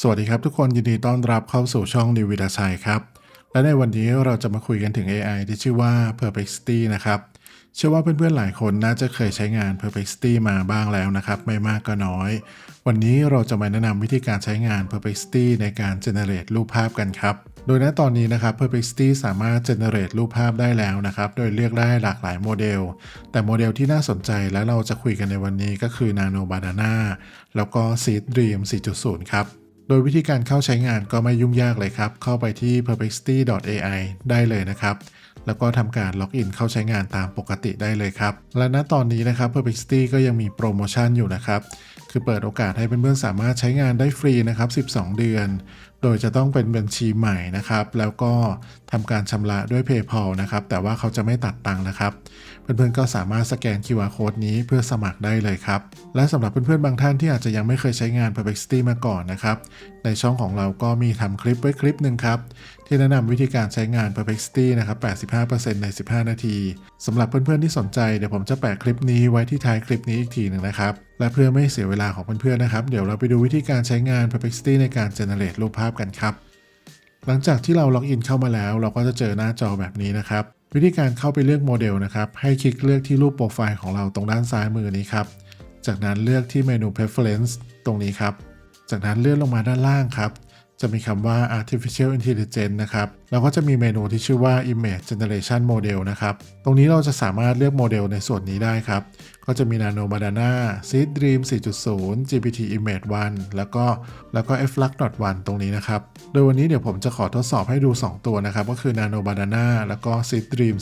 สวัสดีครับทุกคนยินดีต้อนรับเข้าสู่ช่องนิวิดาชัยครับ และในวันนี้เราจะมาคุยกันถึง AI ที่ชื่อว่า Perplexity นะครับ เชื่อว่าเพื่อนๆหลายคนน่าจะเคยใช้งาน Perplexity มาบ้างแล้วนะครับ ไม่มากก็น้อย วันนี้เราจะมาแนะนำวิธีการใช้งาน Perplexity ในการ generate รูปภาพกันครับ โดยณตอนนี้นะครับ Perplexity สามารถ generate รูปภาพได้แล้วนะครับ โดยเลือกได้หลากหลายโมเดล แต่โมเดลที่น่าสนใจและเราจะคุยกันในวันนี้ก็คือ Nano Banana แล้วก็ Seed Dream 4.0 ครับ โดยวิธีการเข้าใช้งานก็ไม่ยุ่งยากเลยครับ เข้าไปที่ perplexity.ai ได้เลยนะครับ แล้วก็ทำการล็อกอินเข้าใช้งานตามปกติได้เลยครับ และณตอนนี้นะครับ perplexity ก็ยังมีโปรโมชั่นอยู่นะครับ คือเปิดโอกาสให้เพื่อนๆสามารถใช้งานได้ฟรีนะครับ 12 เดือน โดยจะต้องเป็นบัญชีใหม่นะครับ แล้วก็ทำการชำระด้วย PayPal นะครับ แต่ว่าเขาจะไม่ตัดตังค์นะครับ เพื่อนๆก็สามารถสแกน QR code นี้เพื่อสมัครได้เลยครับ และสำหรับเพื่อนๆบางท่านที่อาจจะยังไม่เคยใช้งาน Perplexity มาก่อนนะครับ ในช่องของเราก็มีทำคลิปไว้คลิปหนึ่งครับ ที่แนะนำวิธีการใช้งาน Perplexity นะครับ 85%ใน 15 นาทีสำหรับเพื่อนๆที่สนใจเดี๋ยวผมจะแปะคลิปนี้ไว้ที่ท้ายคลิปนี้อีกทีหนึ่งนะครับและเพื่อไม่เสียเวลาของเพื่อนๆนะครับ เดี๋ยวเราไปดูวิธีการใช้งาน Perplexity ในการ generate รูปภาพกันครับ หลังจากที่เราล็อกอินเข้ามาแล้ว เราก็จะเจอหน้าจอแบบนี้นะครับ วิธีการเข้าไปเลือกโมเดลนะครับ ให้คลิกเลือกที่รูปโปรไฟล์ของเราตรงด้านซ้ายมือนี้ครับ จากนั้นเลือกที่เมนู preference ตรงนี้ครับ จากนั้นเลื่อนลงมาด้านล่างครับ จะมีคำว่า artificial intelligence นะครับ แล้วก็จะมีเมนูที่ชื่อว่า image generation model นะครับ ตรงนี้เราจะสามารถเลือกโมเดลในส่วนนี้ได้ครับ ก็จะมี nano banana seed dream 4.0 gpt image 1 แล้วก็แล้วก็ flux 1ตรงนี้นะครับ โดยวันนี้เดี๋ยวผมจะขอทดสอบให้ดู 2 ตัวนะครับ ก็คือ nano banana แล้วก็ seed dream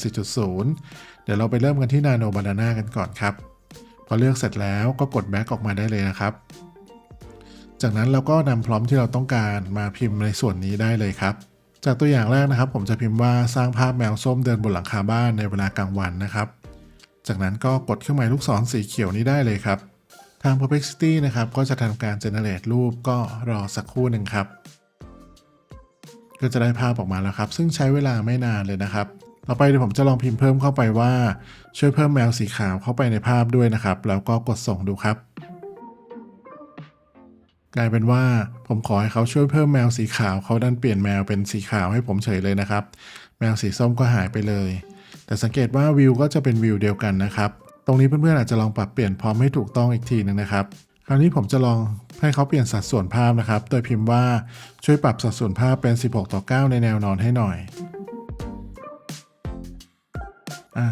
4.0 เดี๋ยวเราไปเริ่มกันที่ nano banana กันก่อนครับ พอเลือกเสร็จแล้วก็กด back ออกมาได้เลยนะครับ จากนั้นเราก็นำพร้อมที่เราต้องการมาพิมพ์ในส่วนนี้ได้เลยครับ จากตัวอย่างแรกนะครับ ผมจะพิมพ์ว่าสร้างภาพแมวส้มเดินบนหลังคาบ้านในเวลากลางวันนะครับ จากนั้นก็กดเครื่องหมายลูกศรสีเขียวนี้ได้เลยครับ ทาง Perplexity นะครับก็จะทำการ generate รูปก็รอสักครู่หนึ่งครับ ก็จะได้ภาพออกมาแล้วครับ ซึ่งใช้เวลาไม่นานเลยนะครับต่อไปเดี๋ยวผมจะลองพิมพ์เพิ่มเข้าไปว่า ช่วยเพิ่มแมวสีขาวเข้าไปในภาพด้วยนะครับ แล้วก็กดส่งดูครับ กลายเป็นว่าผมขอให้เขาช่วยเพิ่มแมวสีขาวเขาดันเปลี่ยนแมวเป็นสีขาวให้ผมเฉยเลยนะครับ แมวสีส้มก็หายไปเลย แต่สังเกตว่าวิวก็จะเป็นวิวเดียวกันนะครับ ตรงนี้เพื่อนๆอาจจะลองปรับเปลี่ยนพร้อมให้ถูกต้องอีกทีหนึงนะครับ คราวนี้ผมจะลองให้เขาเปลี่ยนสัดส่วนภาพนะครับ โดยพิมพ์ว่าช่วยปรับสัดส่วนภาพเป็น 16 ต่อ 9 ในแนวนอนให้หน่อย อ่า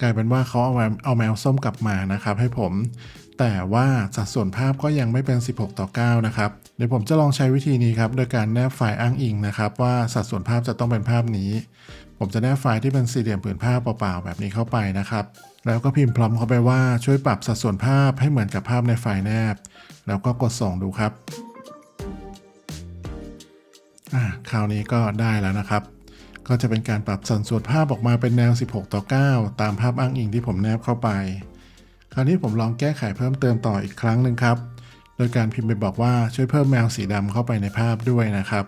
กลายเป็นว่าเขาเอาแมวเอาแมวส้มกลับมานะครับให้ผม แต่ว่าสัดส่วนภาพก็ยังไม่เป็น 16 ต่อ 9 นะครับ เดี๋ยวผมจะลองใช้วิธีนี้ครับ โดยการแนบไฟล์อ้างอิงนะครับ ว่าสัดส่วนภาพจะต้องเป็นภาพนี้ ผมจะแนบไฟล์ที่เป็นสี่เหลี่ยมผืนผ้าเปล่าๆแบบนี้เข้าไปนะครับ แล้วก็พิมพ์พร้อมเข้าไปว่าช่วยปรับสัดส่วนภาพให้เหมือนกับภาพในไฟล์แนบ แล้วก็กดส่งดูครับอ่าคราวนี้ก็ได้แล้วนะครับ ก็จะเป็นการปรับสัดส่วนภาพออกมาเป็นแนว 16 ต่อ 9 ตามภาพอ้างอิงที่ผมแนบเข้าไป คราวนี้ผมลองแก้ไขเพิ่มเติมต่ออีกครั้งหนึ่งครับ โดยการพิมพ์ไปบอกว่าช่วยเพิ่มแมวสีดำเข้าไปในภาพด้วยนะครับ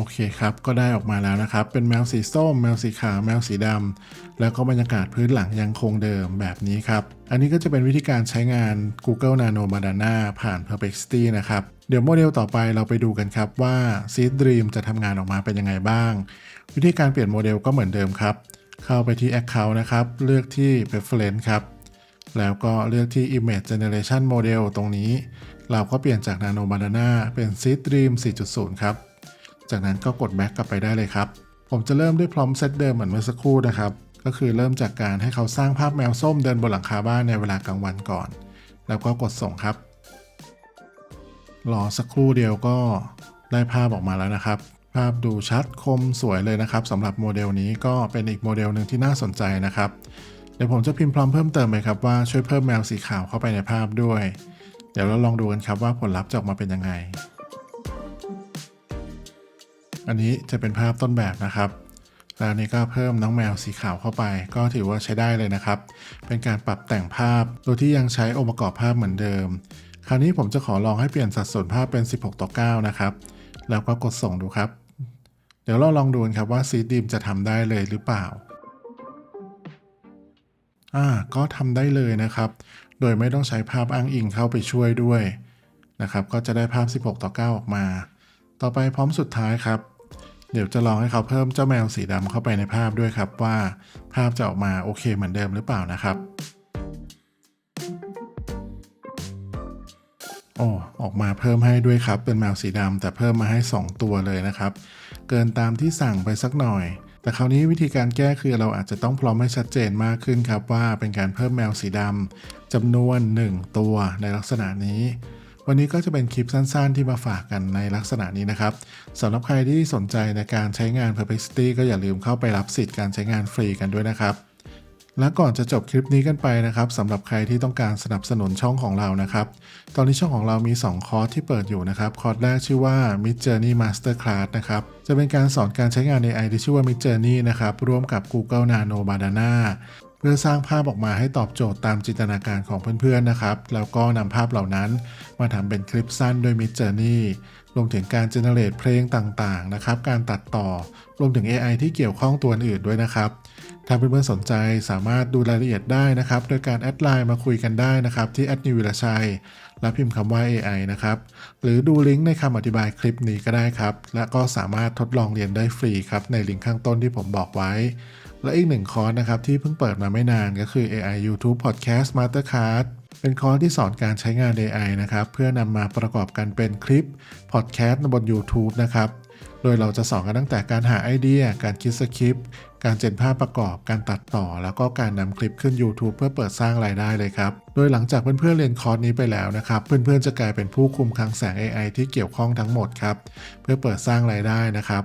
โอเคครับ ก็ได้ออกมาแล้วนะครับ เป็นแมวสีส้ม แมวสีขาว แมวสีดำ แล้วก็บรรยากาศพื้นหลังยังคงเดิมแบบนี้ครับ อันนี้ก็จะเป็นวิธีการใช้งาน Google Nano Banana ผ่าน Perplexity นะครับ เดี๋ยวโมเดลต่อไปเราไปดูกันครับว่า Seed Dream จะทำงานออกมาเป็นยังไงบ้าง วิธีการเปลี่ยนโมเดลก็เหมือนเดิมครับ เข้าไปที่ Account นะครับ เลือกที่ Preference ครับ แล้วก็เลือกที่ Image Generation Model ตรงนี้ เราก็เปลี่ยนจาก Nano Banana เป็น Seed Dream 4.0 ครับ จากนั้นก็กด back กลับไปได้เลยครับ ผมจะเริ่มด้วยพร้อมเซตเดิมเหมือนเมื่อสักครู่นะครับ ก็คือเริ่มจากการให้เขาสร้างภาพแมวส้มเดินบนหลังคาบ้านในเวลากลางวันก่อน แล้วก็กดส่งครับ รอสักครู่เดียวก็ได้ภาพออกมาแล้วนะครับ ภาพดูชัดคมสวยเลยนะครับสำหรับโมเดลนี้ก็เป็นอีกโมเดลหนึ่งที่น่าสนใจนะครับเดี๋ยวผมจะพิมพ์พร้อมเพิ่มเติมไปครับว่าช่วยเพิ่มแมวสีขาวเข้าไปในภาพด้วย เดี๋ยวเราลองดูกันครับว่าผลลัพธ์จะออกมาเป็นยังไง อันนี้จะเป็นภาพต้นแบบนะครับแล้วนี้ก็เพิ่มน้องแมวสีขาวเข้าไป ก็ถือว่าใช้ได้เลยนะครับ เป็นการปรับแต่งภาพโดยที่ยังใช้องค์ประกอบภาพเหมือนเดิม คราวนี้ผมจะขอลองให้เปลี่ยนสัดส่วนภาพเป็น 16 ต่อ 9 นะครับ แล้วก็กดส่งดูครับ เดี๋ยวเราลองดูนครับว่าซีดีมจะทำได้เลยหรือเปล่าอ่าก็ทำได้เลยนะครับ โดยไม่ต้องใช้ภาพอ้างอิงเข้าไปช่วยด้วยนะครับ ก็จะได้ภาพ 16 ต่อ 9 ออกมา ต่อไปพร้อมสุดท้ายครับ เดี๋ยวจะลองให้เขาเพิ่มเจ้าแมวสีดำเข้าไปในภาพด้วยครับว่า ภาพจะออกมาโอเคเหมือนเดิมหรือเปล่านะครับ โอ้ออกมาเพิ่มให้ด้วยครับ เป็นแมวสีดำแต่เพิ่มมาให้ 2 ตัวเลยนะครับ เกินตามที่สั่งไปสักหน่อย แต่คราวนี้วิธีการแก้คือเราอาจจะต้องพร้อมให้ชัดเจนมากขึ้นครับว่าเป็นการเพิ่มแมวสีดำจำนวน 1 ตัวในลักษณะนี้ วันนี้ก็จะเป็นคลิปสั้นๆ ที่มาฝากกันในลักษณะนี้นะครับสำหรับใครที่สนใจในการใช้งาน Perplexity ก็อย่าลืมเข้าไปรับสิทธิ์การใช้งานฟรีกันด้วยนะครับ และก่อนจะจบคลิปนี้กันไปนะครับสำหรับใครที่ต้องการสนับสนุนช่องของเรานะครับ ตอนนี้ช่องของเรามี 2 คอร์สที่เปิดอยู่นะครับ คอร์สแรกชื่อว่า Mid Journey Master Class นะครับ จะเป็นการสอนการใช้งาน AI ที่ชื่อว่า Mid Journey นะครับ ร่วมกับ Google Nano Banana เพื่อสร้างภาพออกมาให้ตอบโจทย์ตามจินตนาการของเพื่อนๆนะครับ แล้วก็นำภาพเหล่านั้นมาทำเป็นคลิปสั้นด้วย Mid Journey รวมถึงการ generate เพลงต่างๆนะครับ การตัดต่อ รวมถึง AI ที่เกี่ยวข้องตัวอื่นด้วยนะครับ ถ้าเพื่อนๆสนใจสามารถดูรายละเอียดได้นะครับ โดยการแอดไลน์มาคุยกันได้นะครับที่แอดนิวิลชัยและพิมพ์คำว่า AI นะครับ หรือดูลิงก์ในคำอธิบายคลิปนี้ก็ได้ครับ และก็สามารถทดลองเรียนได้ฟรีครับในลิงก์ข้างต้นที่ผมบอกไว้ และอีกหนึ่งคอร์สนะครับที่เพิ่งเปิดมาไม่นานก็คือ AI YouTube Podcast Masterclass เป็นคอร์สที่สอนการใช้งาน AI นะครับ เพื่อนำมาประกอบกันเป็นคลิป Podcast บน YouTube นะครับ โดยเราจะสอนกันตั้งแต่การหาไอเดีย การคิดสคริปต์ การเจนภาพประกอบ การตัดต่อ แล้วก็การนำคลิปขึ้น YouTube เพื่อเปิดสร้างรายได้เลยครับ โดยหลังจากเพื่อนๆเรียนคอร์สนี้ไปแล้วนะครับ เพื่อนๆจะกลายเป็นผู้คุมคลังแสง AI ที่เกี่ยวข้องทั้งหมดครับ เพื่อเปิดสร้างรายได้นะครับ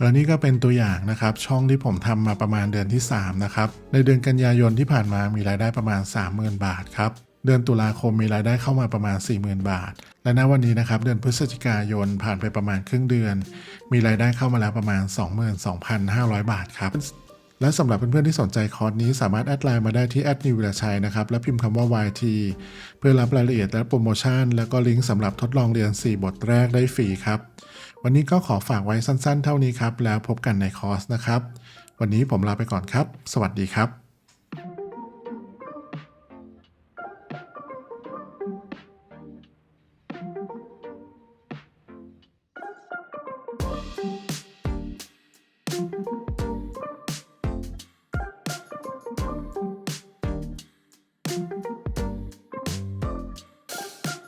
และนี่ก็เป็นตัวอย่างนะครับ ช่องที่ผมทำมาประมาณเดือนที่ 3 นะครับ ในเดือนกันยายนที่ผ่านมามีรายได้ประมาณ 30,000 บาทครับเดือนตุลาคมมีรายได้เข้ามาประมาณ 40,000 บาท และณวันนี้นะครับเดือนพฤศจิกายนผ่านไปประมาณครึ่งเดือน มีรายได้เข้ามาแล้วประมาณ 22,500 บาทครับ และสำหรับเพื่อนๆที่สนใจคอร์สนี้สามารถแอดไลน์มาได้ที่แอดนิววิลชัยนะครับ และพิมพ์คำว่า YT เพื่อรับรายละเอียดและโปรโมชั่น แล้วก็ลิงก์สำหรับทดลองเรียน 4 บทแรกได้ฟรีครับ วันนี้ก็ขอฝากไว้สั้นๆ เท่านี้ครับ แล้วพบกันในคอร์สนะครับ วันนี้ผมลาไปก่อนครับ สวัสดีครับ